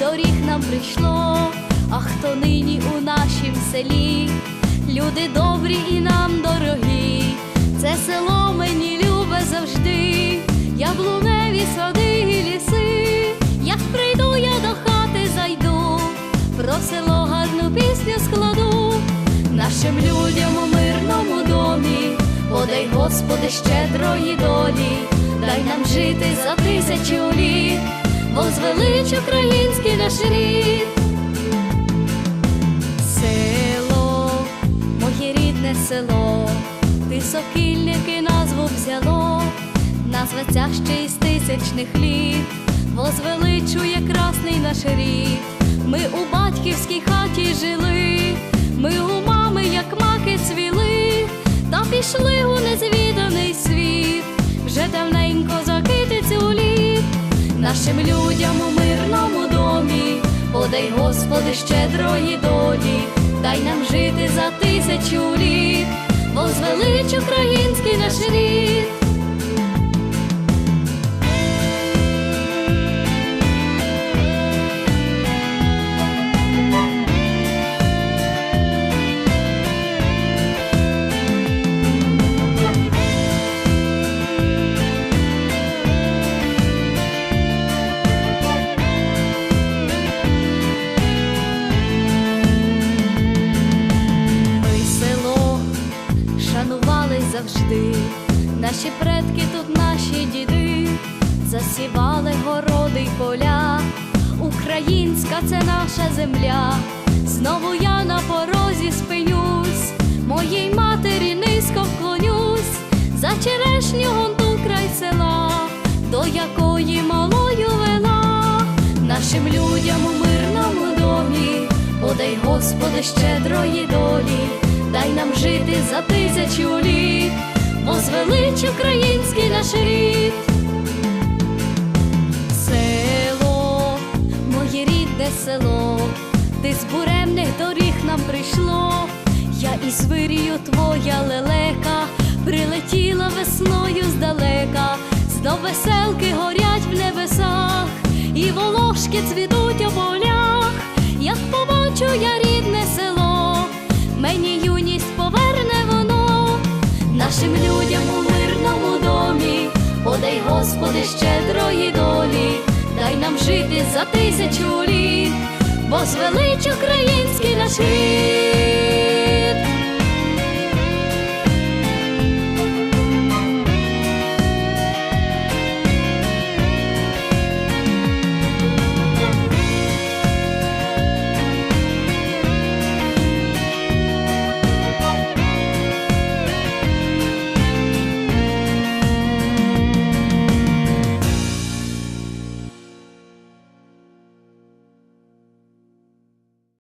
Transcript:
доріг нам прийшло, а хто нині у нашім селі, люди добрі і нам дорогі, це село мені любе завжди, яблуневі сади і ліси, як прийду я до хати зайду, про село гарну пісню складу, нашим людям у мирному домі, подай, Господи, щедрої долі, дай нам жити за тисячу літ, возвелич український наш рід. Село, моє рідне село, ти сокільники назву взяло, назва ця ще із тисячних літ, возвеличує красний наш рід. Ми у батьківській хаті жили, нашим людям у мирному домі, подай, Господи, щедрої долі, дай нам жити за тисячу літ, возвелич український наш рід. Завжди, наші предки тут, наші діди, засівали городи й поля, українська це наша земля. Знову я на порозі спинюсь, моїй матері низько вклонюсь, за черешню гонту край села, до якої малою вела, нашим людям у мирному домі, подай, Господи, щедрої долі, дай нам жити за тисячу літ, возвелич український наш рід. Село, моє рідне село, ти з буремних доріг нам прийшло, я із вирію твоя лелека, прилетіла весною здалека, знов веселки горять в небесах, і волошки цвітуть у полях, як побачу я рідне село, мені юність поверне воно, нашим людям Господи, щедрої долі, дай нам жити за тисячу літ, бо звелич український наш рід.